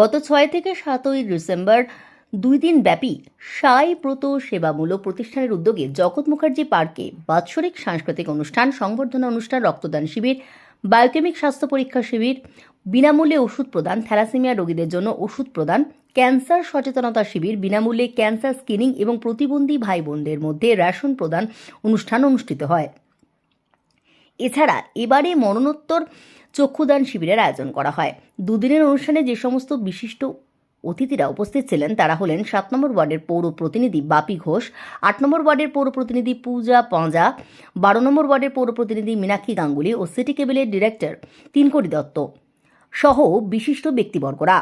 গত ছয় থেকে সাতই ডিসেম্বর দুই দিন ব্যাপী সাই ব্রত সেবামূলক প্রতিষ্ঠানের উদ্যোগে জগৎ মুখার্জি পার্কে বাৎসরিক সাংস্কৃতিক অনুষ্ঠান, সংবর্ধনা অনুষ্ঠান, রক্তদান শিবির, বায়োকেমিক স্বাস্থ্য পরীক্ষা শিবির, বিনামূল্যে ওষুধ প্রদান, থ্যালাসেমিয়া রোগীদের জন্য ওষুধ প্রদান, ক্যান্সার সচেতনতা শিবির, বিনামূল্যে ক্যান্সার স্ক্রিনিং এবং প্রতিবন্ধী ভাই বোনদের মধ্যে রেশন প্রদান অনুষ্ঠান অনুষ্ঠিত হয়। এছাড়া এবারে মরণোত্তর চক্ষুদান শিবিরের আয়োজন করা হয়। দুদিনের অনুষ্ঠানে যে সমস্ত বিশিষ্ট অতিথিরা উপস্থিত ছিলেন তারা হলেন সাত নম্বর ওয়ার্ডের পৌর প্রতিনিধি বাপি ঘোষ, আট নম্বর ওয়ার্ডের পৌর প্রতিনিধি পূজা পাঁজা বারো নম্বর ওয়ার্ডের পৌর প্রতিনিধি মীনাক্ষী গাঙ্গুলি ও সিটি কেবিলের ডিরেক্টর তিনকড়ি দত্ত সহ বিশিষ্ট ব্যক্তিবর্গরা।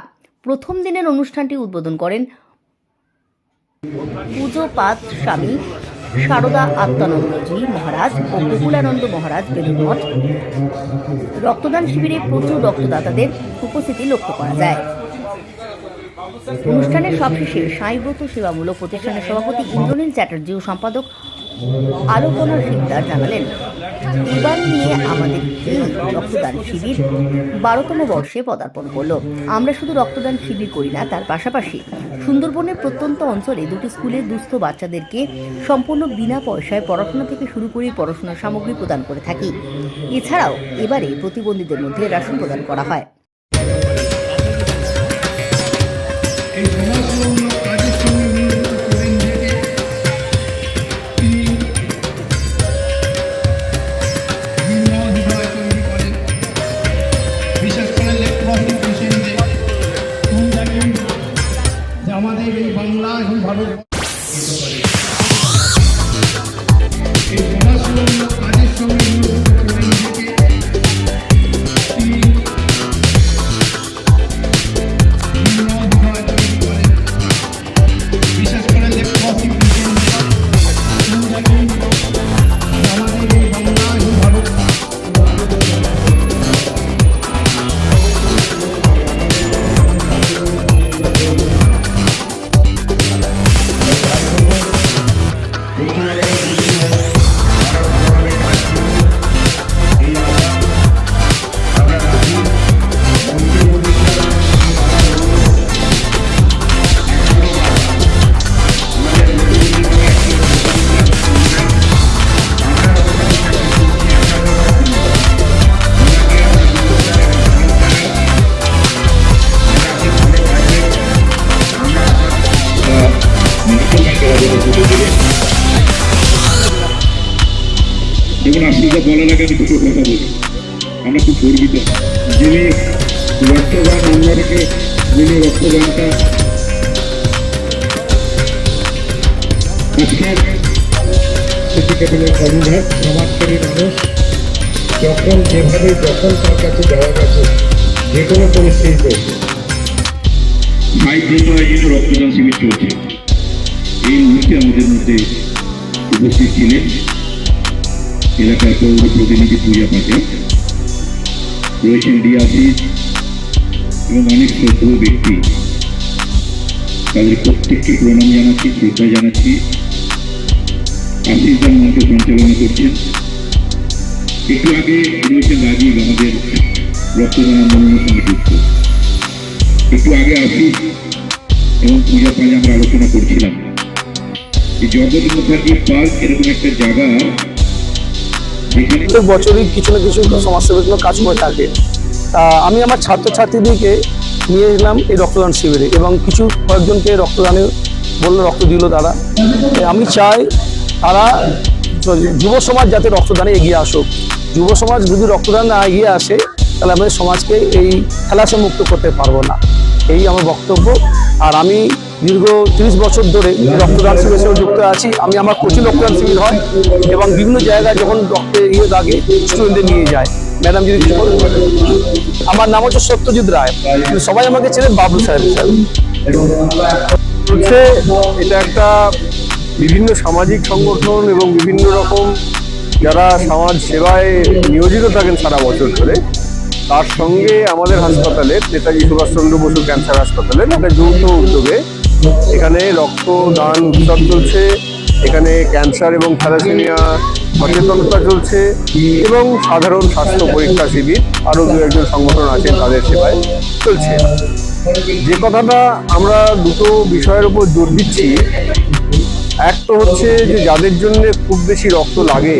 প্রথম দিনের অনুষ্ঠানটি উদ্বোধন করেন পুজোপাত স্বামী সারদা আত্মানন্দজি মহারাজ ও গোকুলানন্দ মহারাজ বেলুমঠ রক্তদান শিবিরে প্রচুর রক্তদাতাদের উপস্থিতি লক্ষ্য করা যায়। অনুষ্ঠানের সবশেষে সাইব্রত সেবামূলক প্রতিষ্ঠানের সভাপতি ইন্দ্রনীল চ্যাটার্জি ও সম্পাদক আলোকনা সিকদার জানালেন এবার নিয়ে আমাদের এই রক্তদান শিবির বারোতম বর্ষে পদার্পণ করল। আমরা শুধু রক্তদান শিবির করি না, তার পাশাপাশি সুন্দরবনের প্রত্যন্ত অঞ্চলে দুটি স্কুলে দুস্থ বাচ্চাদেরকে সম্পূর্ণ বিনা পয়সায় পড়াশোনা থেকে শুরু করে পড়াশোনার সামগ্রী প্রদান করে থাকি। এছাড়াও এবারে প্রতিবন্ধীদের মধ্যে রেশন প্রদান করা হয়। আমাদের এই বাংলা এবং ভারত আপনাদের বলার আগে আমি দুটো কথা বলি। আমরা খুব গর্বিত। যিনি রক্তদান আমরা যিনি রক্তদানটা আজকের সমাজকারী মানুষ। যখন যেভাবে যখন তার কাছে যাওয়া গেছে, যে কোনো পরিস্থিতিতে। ভাই দ্রুত আয়োজিত রক্তদান শিবির চলছে। এই মুহূর্তে আমাদের মধ্যে উপস্থিত ছিলেন এলাকার পৌর প্রতিনিধি পূজা পাঠক রয়েছেন ডিআসিস এবং অনেক শ্রদ্ধেয় ব্যক্তি। তাদের প্রত্যেককে প্রণাম জানাচ্ছি, শ্রদ্ধা জানাচ্ছি। আশিস মঞ্চ সঞ্চালনা করছেন। একটু আগে রয়েছেন রাজীব, আমাদের রক্তদান আন্দোলনের সঙ্গে যুক্ত একটু আগে আশিস এবং পূজা পালে আমরা আলোচনা করছিলাম। জগৎ মুখার্জি পার্ক এরকম একটা জায়গা প্রত্যেক বছরই কিছু না কিছু সমাজসেবামূলক কাজ করে থাকে। আমি আমার ছাত্রছাত্রীদেরকে নিয়ে এলাম এই রক্তদান শিবিরে এবং কিছু কয়েকজনকে রক্তদানে বলল, রক্ত দিল তারা। আমি চাই তারা যুব সমাজ যাতে রক্তদানে এগিয়ে আসুক। যুব সমাজ যদি রক্তদান না এগিয়ে আসে, তাহলে আমাদের সমাজকে এই খেলাসে মুক্ত করতে পারব না। এই আমার বক্তব্য। আর আমি দীর্ঘ তিরিশ বছর ধরে রক্তদান শিবিরের সঙ্গে যুক্ত আছি। আমি আমার কোচিং রক্তদান শিবির হয় এবং বিভিন্ন জায়গায় যখন রক্তের ইয়ে লাগে স্টুডেন্টদের নিয়ে যায়। ম্যাডাম যদি আমার নাম হচ্ছে সত্যজিৎ রায়। সবাই আমাকে চেনেন বাবলু সাহেব স্যার হচ্ছে এটা একটা বিভিন্ন সামাজিক সংগঠন এবং বিভিন্ন রকম যারা সমাজ সেবায় নিয়োজিত থাকেন সারা বছর ধরে, তার সঙ্গে আমাদের হাসপাতালের নেতাজি সুভাষচন্দ্র বসু ক্যান্সার হাসপাতালে একটা যৌথ উদ্যোগে এখানে রক্তদান উৎসব চলছে, এখানে ক্যান্সার এবং থ্যালাসেমিয়া সচেতনতা চলছে এবং সাধারণ স্বাস্থ্য পরীক্ষা শিবির, আরও দু একজন সংগঠন আছেন তাদের সেবায় চলছে। যে কথাটা আমরা দুটো বিষয়ের উপর জোর দিচ্ছি, এক তো হচ্ছে যে যাদের জন্য খুব বেশি রক্ত লাগে,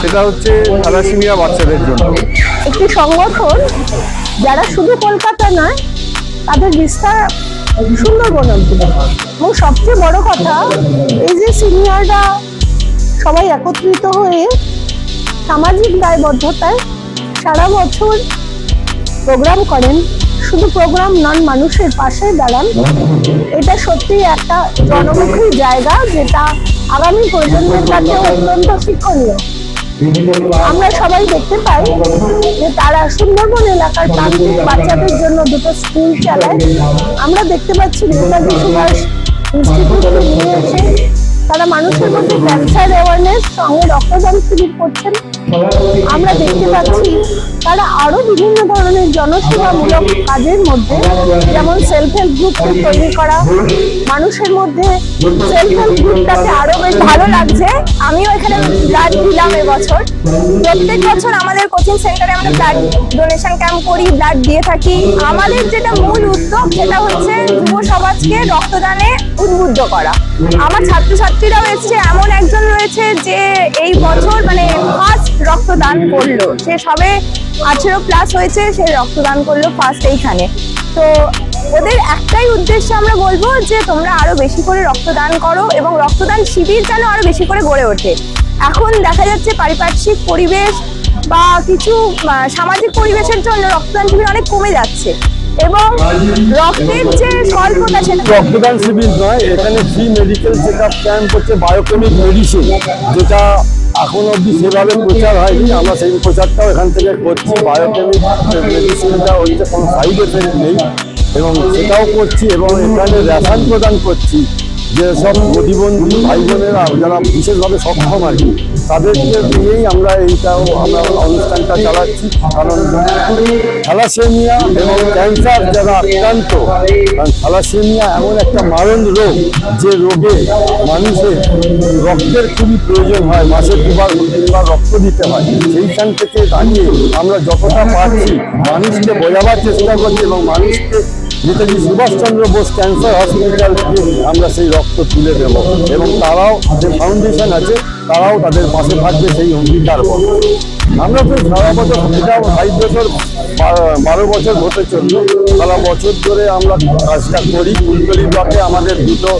সেটা হচ্ছে থ্যালাসেমিয়া বাচ্চাদের জন্য। একটি সংগঠন, যারা শুধু কলকাতা নয়, তাদের বিস্তার সুন্দরবন অব্দি এবং সবচেয়ে বড় কথা, এই যে সিনিয়ররা সবাই একত্রিত হয়ে সামাজিক দায়বদ্ধতায় সারা বছর প্রোগ্রাম করেন, শুধু প্রোগ্রাম নন, মানুষের পাশে দাঁড়ান, এটা সত্যি একটা জনমুখী জায়গা, যেটা আগামী প্রজন্মের কাছে অত্যন্ত শিক্ষণীয়। আমরা সবাই দেখতে পাই যে তারা সুন্দরবন এলাকার প্রান্তিক বাচ্চাদের জন্য দুটো স্কুল চালায়। আমরা দেখতে পাচ্ছি নেতাজি সুভাষ ইনস্টিটিউটকে নিয়ে এসে তারা মানুষের মধ্যে ক্যান্সার অ্যাওয়ারনেস সঙ্গে রক্তদান শিবির করছেন। আমরা দেখতে পাচ্ছি তারা আরও বিভিন্ন ধরনের জনসেবামূলক কাজের মধ্যে, যেমন সেলফ হেল্প গ্রুপ তৈরি করা। মানুষের মধ্যে সেলফ হেল্প গ্রুপটাকে আরও বেশ ভালো লাগছে। আমিও এখানে ব্লাড দিলাম এবছর। প্রত্যেক বছর আমাদের কোচিং সেন্টারে আমরা ব্লাড ডোনেশন ক্যাম্প করি ব্লাড দিয়ে থাকি। আমাদের যেটা মূল উদ্যোগ সেটা হচ্ছে যুব সমাজকে রক্তদানে উদ্বুদ্ধ করা। আমার ছাত্রছাত্রীরাও এসছে, এমন একজন রয়েছে যে এই বছর মানে ফার্স্ট রক্তদান করল। সে সবে আঠেরো প্লাস হয়েছে, সে রক্তদান করল ফার্স্ট এইখানে। তো ওদের একটাই উদ্দেশ্য আমরা বলব যে, তোমরা আরও বেশি করে রক্তদান করো এবং রক্তদান শিবির যেন আরও বেশি করে গড়ে ওঠে। এখন দেখা যাচ্ছে পারিপার্শ্বিক পরিবেশ বা কিছু সামাজিক পরিবেশের জন্য রক্তদান শিবির অনেক কমে যাচ্ছে। এবং রক্তের যে স্বল্পতা সেটা রক্তদান শিবির নয়, এখানে free medical check up camp হচ্ছে বায়োকেমিক মেডিসিন যেটা এখন অবধি সেভাবে প্রচার হয়নি। আমরা সেই প্রচারটাও এখান থেকে করছি। বায়োকেমিক মেডিসিনটা ওইটা কোনো সাইড এফেক্ট নেই। এবং সেটাও করছি এবং এখানে রেশন প্রদান করছি। যেসব প্রতিবন্ধী ভাই বোনেরা যারা বিশেষভাবে সক্ষম আর কি, তাদেরকে নিয়েই আমরা এইটাও আমরা অনুষ্ঠানটা চালাচ্ছি। কারণ থ্যালাসেমিয়া এবং ক্যান্সার যারা আক্রান্ত, কারণ থ্যালাসেমিয়া এমন একটা মারণ রোগ যে রোগে মানুষের রক্তের খুবই প্রয়োজন হয়, মাসে দুবার, তিনবার রক্ত দিতে হয়। সেইখান থেকে দাঁড়িয়ে আমরা যতটা পারছি মানুষকে বোঝাবার চেষ্টা করছি এবং মানুষকে নেতাজি সুভাষচন্দ্র বোস ক্যান্সার হসপিটাল থেকে আমরা সেই রক্ত তুলে দেব। এবং তারাও যে ফাউন্ডেশন আছে, তারাও তাদের পাশে থাকবে সেই অঙ্গীকার আমরা তো সারা বছর এটা ষাট বছর, বারো বছর হতে চলল। সারা বছর ধরে আমরা কাজটা করি। কুলতলি ব্লকে আমাদের দুটো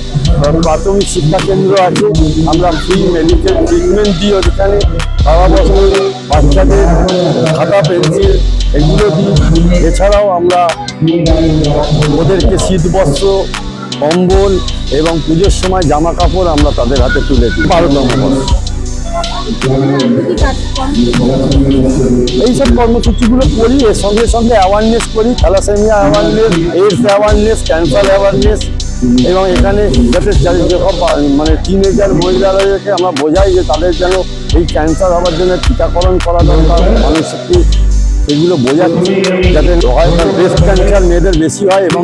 প্রাথমিক শিক্ষা কেন্দ্র আছে। আমরা ফ্রি মেডিকেল ট্রিটমেন্ট দিই ওখানে সারা বছর বাচ্চাদের খাতা, পেন্সিল এগুলো দিই। এছাড়াও আমরা ওদেরকে শীত বস্ত্র কম্বল এবং পুজোর সময় জামা কাপড় আমরা তাদের হাতে তুলে দিই। বারোতম বর্ষ। এইসব কর্মসূচিগুলো করি, এর সঙ্গে সঙ্গে অ্যাওয়ারনেস করি thalassemia awareness AIDS awareness cancer awareness এবং এখানে যাতে যেসব মানে টিনেজার মহিলাদেরকে আমরা বোঝাই যে তাদের যেন এই ক্যান্সার হওয়ার জন্য টিকাকরণ করা দরকার। মানুষকে এগুলো বোঝাচ্ছি যাতে হয় ব্রেস্ট ক্যান্সার মেয়েদের বেশি হয় এবং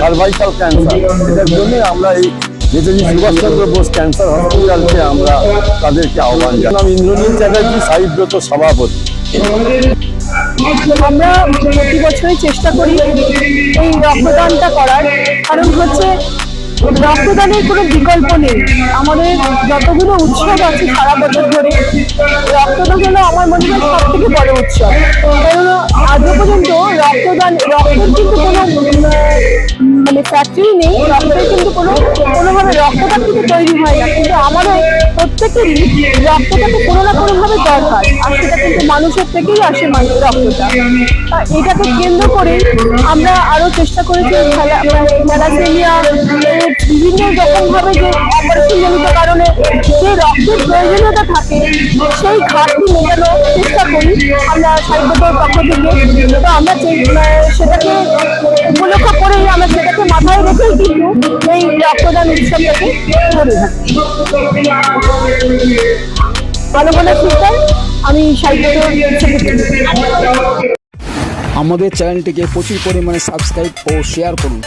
সার্ভাইকাল ক্যান্সার এটার জন্য আমরা এই নেতাজি সুভাষচন্দ্র বোস ক্যান্সার হসপিটালকে আমরা তাদেরকে আহ্বান জানাই। আমি ইন্দ্রনীল চ্যাটার্জি সাহিব্রত সভাপতি। আমরা প্রতি বছরই চেষ্টা করি এই রক্তদানটা করার। কারণ হচ্ছে রক্তদানের কোনো বিকল্প নেই। আমাদের যতগুলো উৎসব আছে সারা বছর ধরে, রক্তদান হলো আমার মনে হয় সব থেকে বড় উৎসব। কারণ আজও পর্যন্ত রক্তদান, রক্তের কিন্তু কোনো মানে ফ্যাক্টরি নেই, রক্তের কিন্তু কোনো কোনোভাবে রক্তটা কিন্তু তৈরি হয় না। কিন্তু আমাদের প্রত্যেকেরই রক্তটাকে কোনো না কোনোভাবে দরকার, আর সেটা কিন্তু মানুষের থেকেই আসে মানুষ রক্তটা। এটাকে কেন্দ্র করে আমরা আরও চেষ্টা করেছি থ্যালাসেমিয়া, বিভিন্ন রকম ভাবে যে অপারেশন জনিত কারণে যে রক্তের প্রয়োজনীয়তা থাকে, সেই ঘাটতি মেটানোর চেষ্টা করি আমরা সাহিত্যের পক্ষ থেকে। তো আমরা চে- সেটাকে উপলক্ষ রক্তদান উৎসবটাকে ধরে থাকি ভালো শিক্ষায় আমি সাহিত্য আমাদের চ্যানেলটিকে প্রচুর পরিমাণে সাবস্ক্রাইব ও শেয়ার করুন।